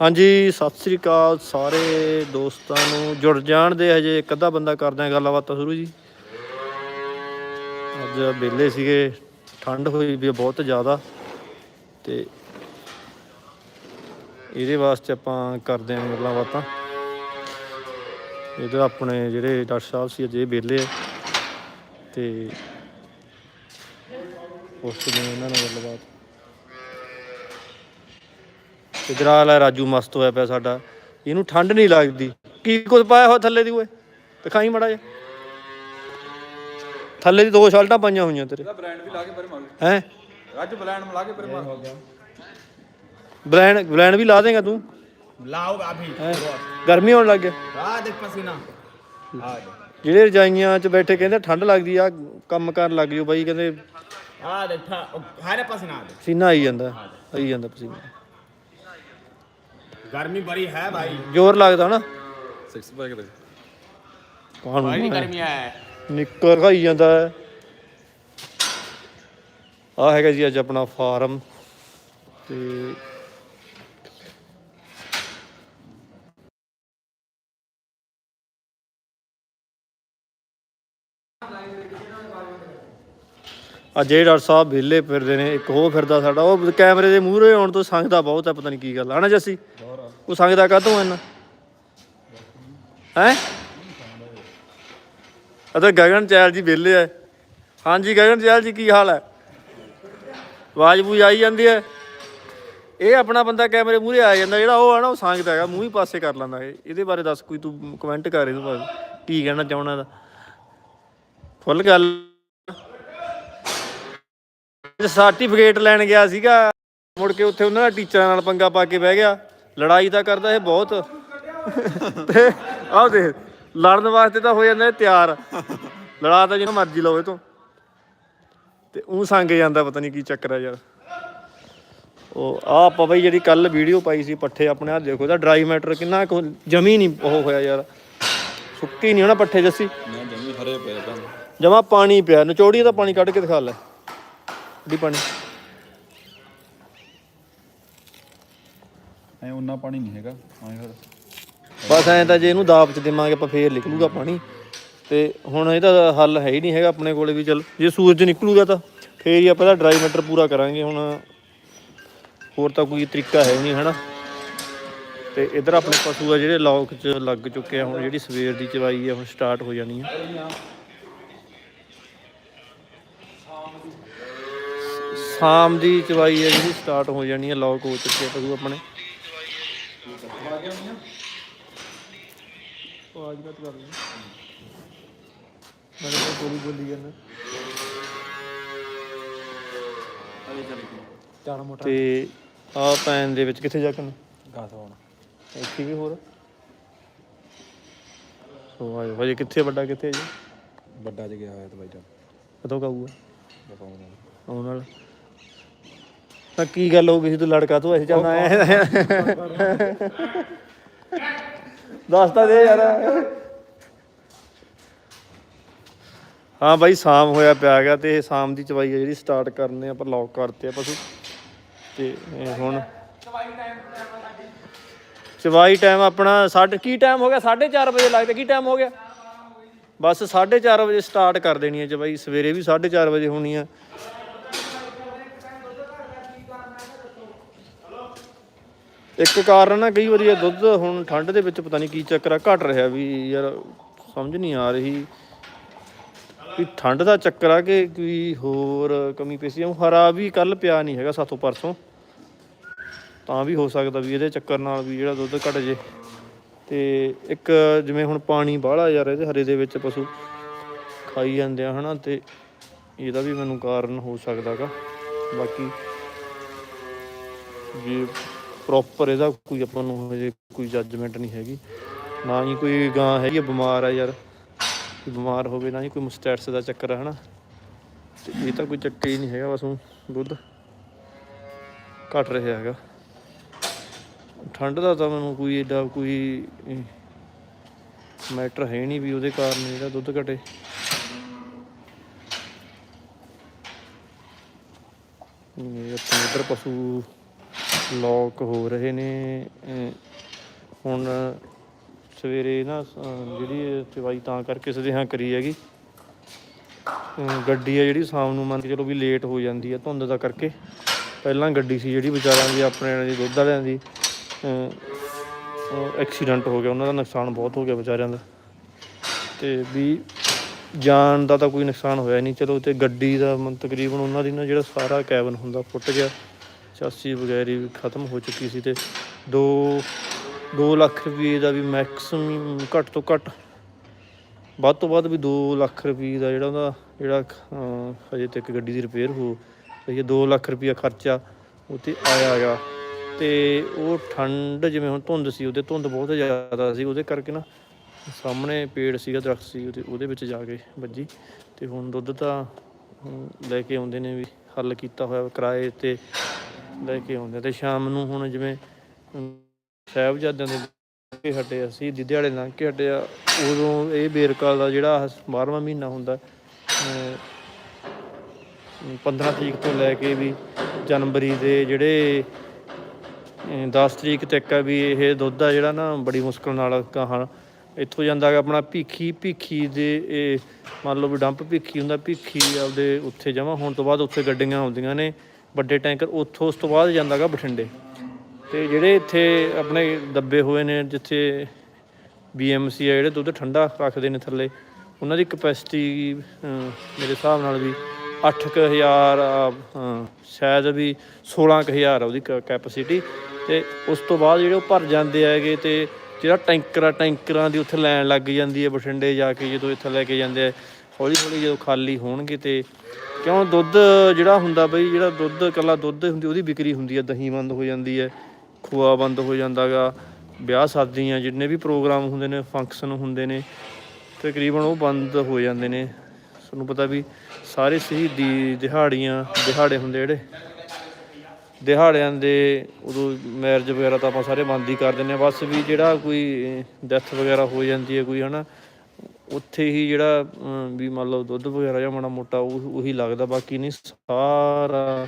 ਹਾਂਜੀ, ਸਤਿ ਸ੍ਰੀ ਅਕਾਲ ਸਾਰੇ ਦੋਸਤਾਂ ਨੂੰ। ਜੁੜ ਜਾਣ ਦੇ ਹਜੇ ਇੱਕ ਅੱਧਾ ਬੰਦਾ ਕਰਦੇ ਆ ਗੱਲਬਾਤ ਸ਼ੁਰੂ ਜੀ। ਅੱਜ ਵਿਹਲੇ ਸੀਗੇ, ਠੰਡ ਹੋਈ ਵੀ ਬਹੁਤ ਜ਼ਿਆਦਾ ਤੇ ਇਹਦੇ ਵਾਸਤੇ ਆਪਾਂ ਕਰਦੇ ਆਂ ਗੱਲਾਂ ਬਾਤਾਂ ਇਹਦੇ ਆਪਣੇ ਜਿਹੜੇ ਡਾਕਟਰ ਸਾਹਿਬ ਸੀ, ਅਜੇ ਵਿਹਲੇ ਆ ਤੇ ਉਸ ਤੋਂ ਇਹਨਾਂ ਨਾਲ ਗੱਲਬਾਤ ਜਰਾਲ ਹੈ ਰਾਜੂ ਮਸਤ ਹੋਇਆ ਪਿਆ ਸਾਡਾ। ਇਹਨੂੰ ਠੰਡ ਨਹੀਂ ਲੱਗਦੀ। ਕੀ ਕੁਝ ਪਾਇਆ ਹੋਇਆ ਥੱਲੇ ਦੀ ਓਏ? ਦਿਖਾਈ ਮੜਾ ਜਾ ਥੱਲੇ ਦੀ ਦੋ ਸ਼ਰਟਾਂ ਪਾਈਆਂ ਹੋਈਆਂ ਤੇਰੇ। ਬ੍ਰਾਂਡ ਵੀ ਲਾ ਕੇ ਪਰੇ ਮਾਰ ਹੈ? ਰੱਜ ਬਲੈਂਡ ਮਿਲਾ ਕੇ ਪਰੇ ਮਾਰ ਬਲੈਂਡ ਵੀ ਲਾ ਦੇਗਾ ਤੂੰ। ਲਾਓ ਅਭੀ ਗਰਮੀ ਹੋਣ ਲੱਗ ਗਿਆ ਆ ਦੇਖ ਪਸੀਨਾ। ਆ ਜਿਹੜੇ ਰਜਾਈਆਂ 'ਚ ਬੈਠੇ ਕਹਿੰਦੇ ਠੰਡ ਲੱਗਦੀ ਆ ਕੰਮ ਕਰਨ ਲੱਗ ਜਿਓ ਬਾਈ ਕਹਿੰਦੇ ਆ ਦੇਖ ਹਾਰੇ ਪਸੀਨਾ ਸੀਨਾ ਆਈ ਜਾਂਦਾ ਆਈ ਜਾਂਦਾ ਪਸੀਨਾ। गर्मी बड़ी है भाई ਜ਼ੋਰ ਲੱਗਦਾ ਨਾ 6 ਪੈਕ ਦੇ ਕਾਹਨੂੰ बड़ी गर्मी है ਨਿੱਕਰ ਖਾਈ ਜਾਂਦਾ ਹੈ ਆ ਹੈਗਾ ਜੀ ਅੱਜ ਆਪਣਾ ਫਾਰਮ ਤੇ ਅੱਜ ਇਹ ਡਾਕਟਰ ਸਾਹਿਬ ਵਿਹਲੇ ਫਿਰਦੇ ਨੇ ਇੱਕ ਉਹ ਫਿਰਦਾ ਸਾਡਾ ਉਹ ਕੈਮਰੇ ਦੇ ਮੂਹਰੇ ਆਉਣ ਤੋਂ ਸੰਗਦਾ ਬਹੁਤ ਹੈ ਪਤਾ ਨਹੀਂ ਕੀ ਗੱਲ ਆ ਨਾ ਜੱਸੀ ਉਹ ਸੰਗਦਾ ਕਾਹਤੋਂ ਇੰਨਾ ਹੈ? ਅਤੇ ਗਗਨ ਚੈਲ ਜੀ ਵਿਹਲੇ ਆ ਹਾਂਜੀ, ਗਗਨ ਚੈਲ ਜੀ, ਕੀ ਹਾਲ ਹੈ ਆਵਾਜ਼ ਬੂਝ ਆਈ ਜਾਂਦੀ ਹੈ ਇਹ ਆਪਣਾ ਬੰਦਾ ਕੈਮਰੇ ਮੂਹਰੇ ਆ ਜਾਂਦਾ, ਜਿਹੜਾ ਉਹ ਆ ਨਾ, ਉਹ ਸੰਗਦਾ ਹੈਗਾ, ਮੂੰਹ ਹੀ ਪਾਸੇ ਕਰ ਲੈਂਦਾ ਇਹਦੇ ਬਾਰੇ ਦੱਸ ਕੋਈ ਤੂੰ ਕਮੈਂਟ ਕਰ ਇਹਦੇ ਬਾਰੇ ਕੀ ਕਹਿਣਾ ਚਾਹਣਾ ਦਾ ਫੁੱਲ ਗੱਲ। ਸਰਟੀਫਿਕੇਟ ਲੈਣ ਗਿਆ ਸੀਗਾ। ਮੁੜ ਕੇ ਉੱਥੇ ਉਹਨਾਂ ਦਾ ਟੀਚਰਾਂ ਨਾਲ ਪੰਗਾ ਪਾ ਕੇ ਬਹਿ ਗਿਆ। ਲੜਾਈ ਤਾਂ ਕਰਦਾ ਇਹ ਬਹੁਤ। ਤੇ ਆਹ ਦੇਖ ਲੜਨ ਵਾਸਤੇ ਤਾਂ ਹੋ ਜਾਂਦਾ ਇਹ ਤਿਆਰ। ਲੜਾ ਤਾਂ ਜਿਹਨੂੰ ਮਰਜ਼ੀ ਲਵੇ ਤੋਂ। ਤੇ ਉਹ ਸੰਗ ਜਾਂਦਾ ਪਤਾ ਨਹੀਂ ਕੀ ਚੱਕਰ ਆ ਯਾਰ। ਉਹ ਆ ਆਪਾਂ ਬਈ ਜਿਹੜੀ ਕੱਲ ਵੀਡੀਓ ਪਾਈ ਸੀ ਪੱਠੇ ਆਪਣੇ ਆ ਦੇਖੋ ਇਹਦਾ ਡਰਾਈ ਮੈਟਰ ਕਿੰਨਾ ਕੁ ਜਮੀ ਨਹੀਂ ਉਹ ਹੋਇਆ ਯਾਰ। ਸੁੱਕੀ ਨਹੀਂ ਹੋਣਾ ਪੱਠੇ ਜੱਸੀ। ਮੈਂ ਜੰਮੀ ਹਰੇ ਤਾਂ ਜਮਾ ਪਾਣੀ ਪਿਆ ਨਿਚੋੜੀ ਦਾ ਪਾਣੀ ਕੱਢ ਕੇ ਦਿਖਾ ਲੈ। ਦੀ ਪਾਣੀ। ਐ ਉਹਨਾਂ ਪਾਣੀ ਨਹੀਂ ਹੈਗਾ, ਐ ਫਿਰ। ਬਸ ਐਂ ਤਾਂ ਜੇ ਇਹਨੂੰ ਦਾਬ ਚ ਦੇਵਾਂਗੇ ਆਪਾਂ ਫੇਰ ਨਿਕਲੂਗਾ ਪਾਣੀ। ਤੇ ਹੁਣ ਇਹਦਾ ਹੱਲ ਹੈ ਹੀ ਨਹੀਂ ਹੈਗਾ ਆਪਣੇ ਕੋਲੇ ਵੀ, ਚੱਲ ਜੇ ਸੂਰਜ ਨਿਕਲੂਗਾ ਤਾਂ ਫੇਰ ਹੀ ਆਪਾਂ ਇਹਦਾ ਡਰਾਈ ਮੈਟਰ ਪੂਰਾ ਕਰਾਂਗੇ। ਹੁਣ ਹੋਰ ਤਾਂ ਕੋਈ ਤਰੀਕਾ ਹੈ ਨਹੀਂ, ਹਨਾ। ਤੇ ਇਧਰ ਆਪਣੇ ਪਸ਼ੂ ਆ ਜਿਹੜੇ ਲੌਕ 'ਚ ਲੱਗ ਚੁੱਕੇ ਆ, ਹੁਣ ਜਿਹੜੀ ਸਵੇਰ ਦੀ ਚਵਾਈ ਆ, ਹੁਣ ਸਟਾਰਟ ਹੋ ਜਾਣੀ ਆ। ਸ਼ਾਮ ਦੀ ਚਵਾਈ ਆ ਜਿਹੜੀ ਸਟਾਰਟ ਹੋ ਜਾਣੀ ਆ ਲੌਕ ਹੋ ਚੁੱਕੇ ਆ ਪਸ਼ੂ ਆਪਣੇ। ਆਵਾਜ਼ ਘੱਟ ਬੋਲੀ ਬੋਲੀ ਜਾਂਦਾ। ਅਰੇ ਚੱਲ ਚਾਰ ਮੋਟਰ ਤੇ ਆ ਪੈਨ ਦੇ ਵਿੱਚ ਕਿੱਥੇ ਜਾ ਕੇ ਗਾਸ ਆਉਣਾ। ਇੱਥੇ ਵੀ ਹੋਰ? ਸੋ ਆਏ ਹਜੇ ਕਿੱਥੇ ਵੱਡਾ ਕਿੱਥੇ ਜੀ ਵੱਡਾ ਚ ਗਿਆ ਤੇ ਬਾਈ ਜਾਨ ਕਦੋਂ ਕਾਊਗਾ ਆਉਣ ਵਾਲਾ। ਤਾਂ ਕੀ ਗੱਲ ਹੋ ਗਈ ਸੀ ਤੂੰ ਲੜਕਾ ਤੂੰ ਐਸੇ ਚੱਲਦਾ ਆਇਆ? ਦੱਸ ਤਾਂ ਦੇ ਯਾਰ। ਹਾਂ ਬਾਈ, ਸ਼ਾਮ ਹੋਇਆ ਪਿਆ ਹੈਗਾ ਤੇ ਇਹ ਸ਼ਾਮ ਦੀ ਚਵਾਈ ਹੈ ਜਿਹੜੀ ਸਟਾਰਟ ਕਰਨੇ ਆਪਾਂ ਲੌਕ ਕਰਤੇ ਆ ਪਸ਼ੂ। ਤੇ ਹੁਣ ਚਵਾਈ ਟਾਈਮ ਆਪਣਾ ਸਾਢੇ, ਕੀ ਟਾਈਮ ਹੋ ਗਿਆ? 4:30 ਵਜੇ ਲੱਗਦਾ, ਕੀ ਟਾਈਮ ਹੋ ਗਿਆ? ਬਸ 4:30 ਵਜੇ ਸਟਾਰਟ ਕਰ ਦੇਣੀ ਹੈ ਚਵਾਈ, ਸਵੇਰੇ ਵੀ 4:30 ਵਜੇ ਹੋਣੀ ਆ। ਇੱਕ ਕਾਰਨ ਨਾ ਕਈ ਵਾਰੀ ਇਹ ਦੁੱਧ ਹੁਣ ਠੰਡ ਦੇ ਵਿੱਚ ਪਤਾ ਨਹੀਂ ਕੀ ਚੱਕਰ ਆ, ਘਟ ਰਿਹਾ ਵੀ ਯਾਰ ਸਮਝ ਨਹੀਂ ਆ ਰਹੀ। ਵੀ ਠੰਡ ਦਾ ਚੱਕਰ ਆ ਕਿ ਕੋਈ ਹੋਰ ਕਮੀ ਪੇਸੀ ਆ ਹਰਾ ਵੀ ਕੱਲ ਪਿਆ ਨਹੀਂ ਹੈਗਾ ਸਾਥੋਂ ਪਰਸੋਂ। ਤਾਂ ਵੀ ਹੋ ਸਕਦਾ ਵੀ ਇਹਦੇ ਚੱਕਰ ਨਾਲ ਵੀ ਜਿਹੜਾ ਦੁੱਧ ਘਟ ਜੇ। ਤੇ ਇੱਕ ਜਿਵੇਂ ਹੁਣ ਪਾਣੀ ਬਾਹਲਾ ਯਾਰ ਇਹਦੇ ਹਰੇ ਦੇ ਵਿੱਚ ਪਸ਼ੂ ਖਾਈ ਜਾਂਦੇ ਆ ਹਨਾ, ਤੇ ਇਹਦਾ ਵੀ ਮੈਨੂੰ ਕਾਰਨ ਹੋ ਸਕਦਾਗਾ ਬਾਕੀ ਜੇ ਪ੍ਰੋਪਰ ਇਹਦਾ ਕੋਈ ਆਪਾਂ ਨੂੰ ਹਜੇ ਕੋਈ ਜੱਜਮੈਂਟ ਨਹੀਂ ਹੈਗੀ। ਨਾ ਹੀ ਕੋਈ ਗਾਂ ਹੈਗੀ ਬਿਮਾਰ ਆ ਯਾਰ। ਬਿਮਾਰ ਹੋਵੇ ਨਾ ਹੀ ਕੋਈ ਮੁਸਟੈਟਸ ਦਾ ਚੱਕਰ ਹੈ ਹਨਾ। ਤੇ ਇਹ ਤਾਂ ਕੋਈ ਚੱਕਰ ਹੀ ਨਹੀਂ ਹੈਗਾ, ਬਸ ਊਂ ਦੁੱਧ ਘਟ ਰਿਹਾ ਹੈਗਾ। ਠੰਡ ਦਾ ਤਾਂ ਮੈਨੂੰ ਕੋਈ ਏਡਾ ਕੋਈ ਮੈਟਰ ਹੈ ਨਹੀਂ ਵੀ ਉਹਦੇ ਕਾਰਨ ਜਿਹੜਾ ਦੁੱਧ ਘਟੇ। ਇਹ ਆਪਣੇ ਇੱਧਰ ਪਸ਼ੂ ਲੋਕ ਹੋ ਰਹੇ ਨੇ ਹੁਣ ਸਵੇਰੇ ਨਾ ਜਿਹੜੀ ਇਹ ਚਵਾਈ ਤਾਂ ਕਰਕੇ ਸਦੇਹਾਂ ਕਰੀ ਹੈਗੀ। ਗੱਡੀ ਆ ਜਿਹੜੀ ਸ਼ਾਮ ਨੂੰ ਮੰਨ ਕੇ ਚਲੋ ਵੀ ਲੇਟ ਹੋ ਜਾਂਦੀ ਹੈ ਧੁੰਦ ਦਾ ਕਰਕੇ। ਪਹਿਲਾਂ ਗੱਡੀ ਸੀ ਜਿਹੜੀ ਵਿਚਾਰਿਆਂ ਦੀ, ਆਪਣੇ ਦੀ, ਦੁੱਧ ਵਾਲਿਆਂ ਦੀ। ਐਕਸੀਡੈਂਟ ਹੋ ਗਿਆ, ਉਹਨਾਂ ਦਾ ਨੁਕਸਾਨ ਬਹੁਤ ਹੋ ਗਿਆ ਵਿਚਾਰਿਆਂ ਦਾ। ਤੇ ਵੀ ਜਾਨ ਦਾ ਤਾਂ ਕੋਈ ਨੁਕਸਾਨ ਹੋਇਆ ਨਹੀਂ। ਚਲੋ ਤੇ ਗੱਡੀ ਦਾ ਮਨ ਤਕਰੀਬਨ ਉਹਨਾਂ ਦੀ ਨਾ ਜਿਹੜਾ ਸਾਰਾ ਕੈਬਨ ਹੁੰਦਾ, ਫੁੱਟ ਗਿਆ। ਚਾਸੀ ਵਗੈਰੀ ਵੀ ਖਤਮ ਹੋ ਚੁੱਕੀ ਸੀ ਤੇ 2 2 ਲੱਖ ਰੁਪਏ ਦਾ ਵੀ ਮੈਕਸਿਮਮ ਘੱਟ ਤੋਂ ਘੱਟ, ਵੱਧ ਤੋਂ ਵੱਧ ਵੀ 2 ਲੱਖ ਰੁਪਏ ਦਾ ਜਿਹੜਾ ਉਹਦਾ, ਜਿਹੜਾ ਹਜੇ ਤੱਕ ਗੱਡੀ ਦੀ ਰਿਪੇਅਰ ਹੋ ਰਹੀ ਹੈ 2 ਲੱਖ ਰੁਪਏ ਖਰਚਾ ਉੱਤੇ ਆਇਆ ਹੈਗਾ। ਤੇ ਉਹ ਠੰਡ ਜਿਵੇਂ ਹੁਣ ਧੁੰਦ ਸੀ, ਉਹਦੇ ਧੁੰਦ ਬਹੁਤ ਜ਼ਿਆਦਾ ਸੀ, ਉਹਦੇ ਕਰਕੇ ਨਾ ਸਾਹਮਣੇ ਪੇੜ ਸੀਗਾ, ਦਰਖਤ ਸੀ, ਉਹਦੇ ਉਹਦੇ ਵਿੱਚ ਜਾ ਕੇ ਵੱਜੀ। ਤੇ ਹੁਣ ਦੁੱਧ ਤਾਂ ਲੈ ਕੇ ਆਉਂਦੇ ਨੇ ਵੀ ਹੱਲ ਕੀਤਾ ਹੋਇਆ ਕਿਰਾਏ ਤੇ ਲੈ ਕੇ ਆਉਂਦੇ ਤੇ ਸ਼ਾਮ ਨੂੰ ਹੁਣ ਜਿਵੇਂ ਸਾਹਿਬਜ਼ਾਦਿਆਂ ਦੇ ਕੇ ਹਟੇ ਅਸੀਂ ਦਿਹਾੜੇ ਲੰਘ ਕੇ ਹਟਿਆ ਉਦੋਂ ਇਹ ਬੇਰਕਾ ਦਾ ਜਿਹੜਾ 12ਵਾਂ ਮਹੀਨਾ ਹੁੰਦਾ ਅਮ, 15 ਤਰੀਕ ਤੋਂ ਲੈ ਕੇ ਵੀ ਜਨਵਰੀ ਦੇ ਜਿਹੜੇ ਅਮ 10 ਤਰੀਕ ਤੱਕ ਆ ਵੀ ਇਹ ਦੁੱਧ ਆ ਜਿਹੜਾ ਨਾ ਬੜੀ ਮੁਸ਼ਕਲ ਨਾਲ ਗਾਹਾਂ ਇੱਥੋਂ ਜਾਂਦਾ ਗਾ ਆਪਣਾ ਭੀਖੀ ਭੀਖੀ ਦੇ ਇਹ ਮੰਨ ਲਓ ਵੀ ਡੰਪ ਭੀਖੀ ਹੁੰਦਾ ਭੀਖੀ ਆਪਦੇ ਉੱਥੇ ਜਮਾ ਹੋਣ ਤੋਂ ਬਾਅਦ ਉੱਥੇ ਗੱਡੀਆਂ ਆਉਂਦੀਆਂ ਨੇ। ਵੱਡੇ ਟੈਂਕਰ, ਉੱਥੋਂ ਉਸ ਤੋਂ ਬਾਅਦ ਜਾਂਦਾ ਗਾ ਬਠਿੰਡੇ। ਤੇ ਜਿਹੜੇ ਇੱਥੇ ਆਪਣੇ ਦੱਬੇ ਹੋਏ ਨੇ, ਜਿੱਥੇ ਬੀਐਮਸੀ ਆ ਜਿਹੜੇ ਦੁੱਧ ਠੰਡਾ ਰੱਖਦੇ ਨੇ ਥੱਲੇ, ਉਹਨਾਂ ਦੀ ਕਪੈਸਿਟੀ ਮੇਰੇ ਹਿਸਾਬ ਨਾਲ ਵੀ 8000 ਸ਼ਾਇਦ ਵੀ 16000 ਆ ਉਹਦੀ ਕੈਪੈਸਿਟੀ। ਤੇ ਉਸ ਤੋਂ ਬਾਅਦ ਜਿਹੜੇ ਉਹ ਭਰ ਜਾਂਦੇ ਹੈਗੇ ਤੇ ਜਿਹੜਾ ਟੈਂਕਰ ਆ ਟੈਂਕਰਾਂ ਦੀ ਉੱਥੇ ਲਾਈਨ ਲੱਗ ਜਾਂਦੀ ਹੈ ਬਠਿੰਡੇ ਜਾ ਕੇ, ਜਦੋਂ ਇੱਥੇ ਲੈ ਕੇ ਜਾਂਦੇ ਆ। ਹੌਲੀ ਹੌਲੀ ਜਦੋਂ ਖਾਲੀ ਹੋਣਗੇ ਤੇ ਕਿਉਂ ਦੁੱਧ ਜਿਹੜਾ ਹੁੰਦਾ ਬਈ, ਜਿਹੜਾ ਦੁੱਧ, ਇਕੱਲਾ ਦੁੱਧ ਹੁੰਦੀ, ਉਹਦੀ ਵਿਕਰੀ ਹੁੰਦੀ ਹੈ ਦਹੀਂ ਬੰਦ ਹੋ ਜਾਂਦੀ ਹੈ, ਖੋਆ ਬੰਦ ਹੋ ਜਾਂਦਾਗਾ ਵਿਆਹ ਸ਼ਾਦੀਆਂ ਜਿੰਨੇ ਵੀ ਪ੍ਰੋਗਰਾਮ ਹੁੰਦੇ ਨੇ, ਫੰਕਸ਼ਨ ਹੁੰਦੇ ਨੇ, ਤਕਰੀਬਨ ਉਹ ਬੰਦ ਹੋ ਜਾਂਦੇ ਨੇ। ਤੁਹਾਨੂੰ ਪਤਾ ਵੀ ਸਾਰੇ ਸ਼ਹੀਦੀ ਦਿਹਾੜੀਆਂ, ਦਿਹਾੜੇ ਹੁੰਦੇ ਜਿਹੜੇ। ਦਿਹਾੜਿਆਂ ਦੇ ਉਦੋਂ ਮੈਰਿਜ ਵਗੈਰਾ ਤਾਂ ਆਪਾਂ ਸਾਰੇ ਬੰਦ ਹੀ ਕਰ ਦਿੰਦੇ ਆ ਬਸ ਵੀ ਜਿਹੜਾ ਕੋਈ ਡੈਥ ਵਗੈਰਾ ਹੋ ਜਾਂਦੀ ਹੈ ਕੋਈ, ਹਨਾ ਉੱਥੇ ਹੀ ਜਿਹੜਾ ਵੀ ਮੰਨ ਲਓ ਦੁੱਧ ਵਗੈਰਾ ਜਾਂ ਮਾੜਾ ਮੋਟਾ ਉਹ, ਉਹੀ ਲੱਗਦਾ, ਬਾਕੀ ਨਹੀਂ, ਸਾਰਾ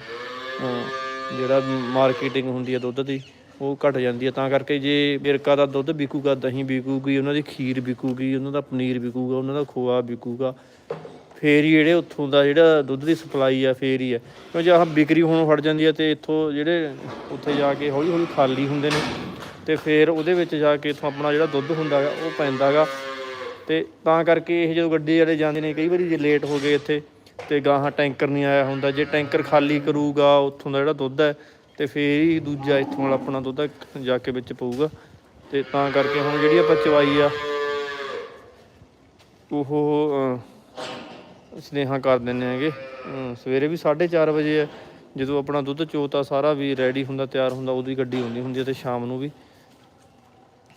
ਜਿਹੜਾ ਮਾਰਕੀਟਿੰਗ ਹੁੰਦੀ ਹੈ ਦੁੱਧ ਦੀ, ਉਹ ਘਟ ਜਾਂਦੀ ਹੈ ਤਾਂ ਕਰਕੇ ਜੇ ਬਿਰਕਾ ਦਾ ਦੁੱਧ ਵਿਕੂਗਾ, ਦਹੀਂ ਵਿਕੂਗੀ, ਉਹਨਾਂ ਦੀ ਖੀਰ ਵਿਕੂਗੀ, ਉਹਨਾਂ ਦਾ ਪਨੀਰ ਵਿਕੂਗਾ, ਉਹਨਾਂ ਦਾ ਖੋਆ ਵਿਕੂਗਾ, ਫੇਰ ਹੀ ਜਿਹੜੇ ਉੱਥੋਂ ਦਾ ਜਿਹੜਾ ਦੁੱਧ ਦੀ ਸਪਲਾਈ ਆ, ਫੇਰ ਹੀ ਆ। ਕਿਉਂਕਿ ਜੇ ਆਹ ਵਿਕਰੀ ਹੋਣ ਫੜ ਜਾਂਦੀ ਆ ਤੇ ਇੱਥੋਂ ਜਿਹੜੇ ਉੱਥੇ ਜਾ ਕੇ ਹੌਲੀ ਹੌਲੀ ਖਾਲੀ ਹੁੰਦੇ ਨੇ, ਤੇ ਫੇਰ ਉਹਦੇ ਵਿੱਚ ਜਾ ਕੇ ਇੱਥੋਂ ਆਪਣਾ ਜਿਹੜਾ ਦੁੱਧ ਹੁੰਦਾ ਗਾ, ਉਹ ਪੈਂਦਾਗਾ ਤੇ ਤਾਂ ਕਰਕੇ ਇਹ ਜਦੋਂ ਗੱਡੀ ਵਾਲੇ ਜਾਂਦੇ ਨੇ ਕਈ ਵਾਰੀ ਜੇ ਲੇਟ ਹੋ ਗਏ ਇੱਥੇ ਤੇ ਗਾਹਾਂ ਟੈਂਕਰ ਨਹੀਂ ਆਇਆ ਹੁੰਦਾ। ਜੇ ਟੈਂਕਰ ਖਾਲੀ ਕਰੂਗਾ ਉੱਥੋਂ ਦਾ ਜਿਹੜਾ ਦੁੱਧ ਹੈ ਤੇ ਫੇਰ ਹੀ ਦੂਜਾ ਇੱਥੋਂ ਵਾਲਾ ਆਪਣਾ ਦੁੱਧ ਜਾ ਕੇ ਵਿੱਚ ਪਊਗਾ। ਤੇ ਤਾਂ ਕਰਕੇ ਹੁਣ ਜਿਹੜੀ ਆਪਾਂ ਚਵਾਈ ਆ ਉਹ ਅਹ, ਸਨੇਹਾ ਕਰ ਦਿੰਦੇ ਹੈਗੇ। ਸਵੇਰੇ ਵੀ 4:30 ਵਜੇ ਹੈ। ਜਦੋਂ ਆਪਣਾ ਦੁੱਧ ਚੋਤਾ ਸਾਰਾ ਵੀ ਰੈਡੀ ਹੁੰਦਾ ਤਿਆਰ ਹੁੰਦਾ ਉਹਦੀ ਗੱਡੀ ਹੁੰਦੀ ਹੁੰਦੀ ਹੈ ਤੇ ਸ਼ਾਮ ਨੂੰ ਵੀ।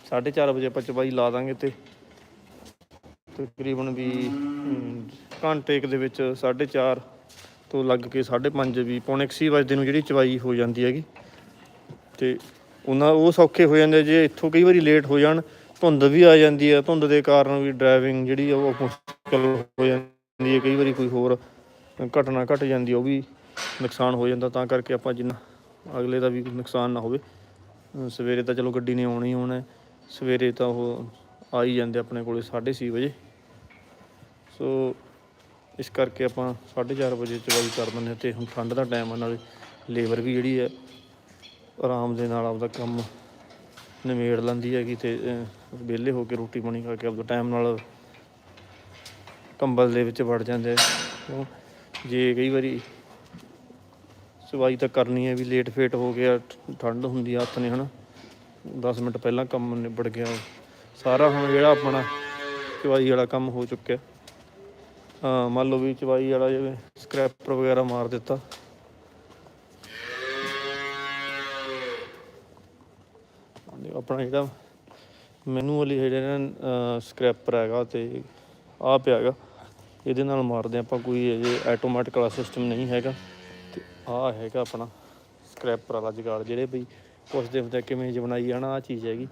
4:30 ਵਜੇ ਆਪਾਂ ਚਬਾਈ ਲਾ ਦਾਂਗੇ ਤੇ ਤਕਰੀਬਨ ਵੀ ਘੰਟੇ ਕੁ ਦੇ ਵਿੱਚ 4:30 ਤੋਂ ਲੱਗ ਕੇ 5:30 ਵੀ ਪੌਣੇ 6 ਵਜੇ ਨੂੰ ਜਿਹੜੀ ਚਵਾਈ ਹੋ ਜਾਂਦੀ ਹੈਗੀ। ਤੇ ਉਹਨਾਂ, ਉਹ ਸੌਖੇ ਹੋ ਜਾਂਦੇ ਜੇ ਇੱਥੋਂ ਕਈ ਵਾਰੀ ਲੇਟ ਹੋ ਜਾਣ, ਧੁੰਦ ਵੀ ਆ ਜਾਂਦੀ ਹੈ ਧੁੰਦ ਦੇ ਕਾਰਨ ਵੀ ਡਰਾਈਵਿੰਗ ਜਿਹੜੀ ਆ, ਉਹ ਮੁਸ਼ਕਲ ਹੋ ਜਾਂਦੀ ਹੈ ਕਈ ਵਾਰੀ ਕੋਈ ਹੋਰ ਘਟਨਾ ਘਟ ਜਾਂਦੀ ਉਹ ਵੀ ਨੁਕਸਾਨ ਹੋ ਜਾਂਦਾ, ਤਾਂ ਕਰਕੇ ਆਪਾਂ ਜਿੰਨਾ ਅਗਲੇ ਦਾ ਵੀ ਨੁਕਸਾਨ ਨਾ ਹੋਵੇ। ਸਵੇਰੇ ਤਾਂ ਚਲੋ ਗੱਡੀ ਨੇ ਆਉਣੀ ਹੀ ਆਉਣਾ ਸਵੇਰੇ ਤਾਂ ਉਹ ਆਈ ਜਾਂਦੇ ਆਪਣੇ ਕੋਲੇ 6:30 ਵਜੇ। ਸੋ ਇਸ ਕਰਕੇ ਆਪਾਂ 4:30 ਵਜੇ ਚਵਾਈ ਕਰ ਦਿੰਦੇ ਹਾਂ ਤੇ ਹੁਣ ਠੰਡ ਦਾ ਟਾਈਮ ਆ, ਨਾਲੇ ਲੇਬਰ ਵੀ ਜਿਹੜੀ ਹੈ ਆਰਾਮ ਦੇ ਨਾਲ ਆਪਦਾ ਕੰਮ ਨਿਮੇੜ ਲੈਂਦੀ ਹੈਗੀ ਤੇ ਵਿਹਲੇ ਹੋ ਕੇ ਰੋਟੀ ਪਾਣੀ ਖਾ ਕੇ ਆਪਦਾ ਟਾਈਮ ਨਾਲ ਕੰਬਲ ਦੇ ਵਿੱਚ ਵੜ ਜਾਂਦੇ ਜੇ ਕਈ ਵਾਰੀ ਸਵਾਈ ਤਾਂ ਕਰਨੀ ਹੈ ਵੀ ਲੇਟ ਫੇਟ ਹੋ ਗਿਆ ਠੰਡ ਹੁੰਦੀ ਆ ਹੱਥ ਨੇ, ਹਨਾ। 10 ਮਿੰਟ ਪਹਿਲਾਂ ਕੰਮ ਨਿਬੜ ਗਿਆ। ਸਾਰਾ ਹੁਣ ਜਿਹੜਾ ਆਪਣਾ ਚਵਾਈ ਵਾਲਾ ਕੰਮ ਹੋ ਚੁੱਕਿਆ। ਹਾਂ, ਮੰਨ ਲਓ ਵੀ ਚਵਾਈ ਵਾਲਾ ਜਿਵੇਂ ਸਕ੍ਰੈਪਰ ਵਗੈਰਾ ਮਾਰ ਦਿੱਤਾ। ਆਪਣਾ ਜਿਹੜਾ ਮੈਨੂਅਲੀ ਜਿਹੜਾ ਨਾ ਸਕ੍ਰੈਪਰ ਹੈਗਾ ਤੇ ਆ ਪਿਆ ਹੈਗਾ। ਇਹਦੇ ਨਾਲ ਮਾਰਦੇ ਆਪਾਂ ਕੋਈ ਅਜੇ ਆਟੋਮੈਟਿਕ ਵਾਲਾ ਸਿਸਟਮ ਨਹੀਂ ਹੈਗਾ। ਤੇ ਆ ਹੈਗਾ ਆਪਣਾ ਸਕ੍ਰੈਪਰ ਵਾਲਾ ਜਗਾੜ, ਜਿਹੜੇ ਬਈ ਪੁੱਛਦੇ ਹੁੰਦੇ ਕਿਵੇਂ ਜ ਬਣਾਈ ਜਾਣਾ ਆ ਚੀਜ਼ ਹੈਗੀ।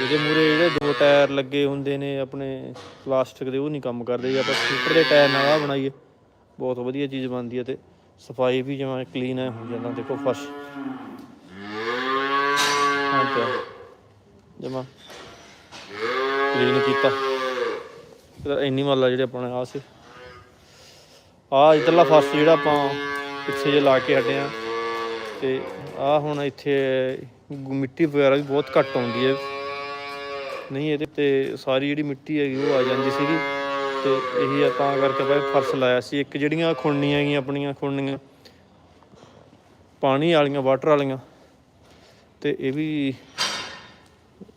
ਇਹਦੇ ਮੂਰੇ ਜਿਹੜੇ ਦੋ ਟਾਇਰ ਲੱਗੇ ਹੁੰਦੇ ਨੇ, ਆਪਣੇ ਪਲਾਸਟਿਕ ਦੇ, ਉਹ ਨਹੀਂ ਕੰਮ ਕਰਦੇ। ਜੇ ਆਪਾਂ ਸਕੂਟਰ ਦੇ ਟਾਇਰ ਨਾਲ ਆ ਬਣਾਈਏ। ਬਹੁਤ ਵਧੀਆ ਚੀਜ਼ ਬਣਦੀ ਹੈ ਤੇ ਸਫ਼ਾਈ ਵੀ ਜਿਵੇਂ ਕਲੀਨ ਹੈ ਹੋ ਜਾਂਦਾ ਦੇਖੋ ਫਰਸ਼। ਹਾਂ। ਜਮਾ। ਕਲੀਨ ਕੀਤਾ। ਇਹਦਾ ਇੰਨੀ ਮਾਲਾ ਜਿਹੜੇ ਆਪਣੇ ਆ ਸੀ। ਆ ਇਧਰਲਾ ਫਰਸ਼ ਜਿਹੜਾ ਆਪਾਂ ਪਿੱਛੇ ਜੇ ਲਾ ਕੇ ਹਟੇ ਆ। ਤੇ ਆ ਹੁਣ ਇੱਥੇ ਮਿੱਟੀ ਵਗੈਰਾ ਵੀ ਬਹੁਤ ਘੱਟ ਆਉਂਦੀ ਹੈ ਨਹੀਂ, ਇਹਦੇ ਤੇ ਸਾਰੀ ਜਿਹੜੀ ਮਿੱਟੀ ਹੈਗੀ ਉਹ ਆ ਜਾਂਦੀ ਸੀਗੀ। ਤੇ ਇਹੀ ਆ ਤਾਂ ਕਰਕੇ ਆਪਾਂ ਫਰਸ਼ ਲਾਇਆ ਸੀ। ਇੱਕ ਜਿਹੜੀਆਂ ਖੁੰਨੀਆਂ ਹੈਗੀਆਂ ਆਪਣੀਆਂ ਖੁੰਨੀਆਂ ਪਾਣੀ ਵਾਲੀਆਂ, ਵਾਟਰ ਵਾਲੀਆਂ। ਤੇ ਇਹ ਵੀ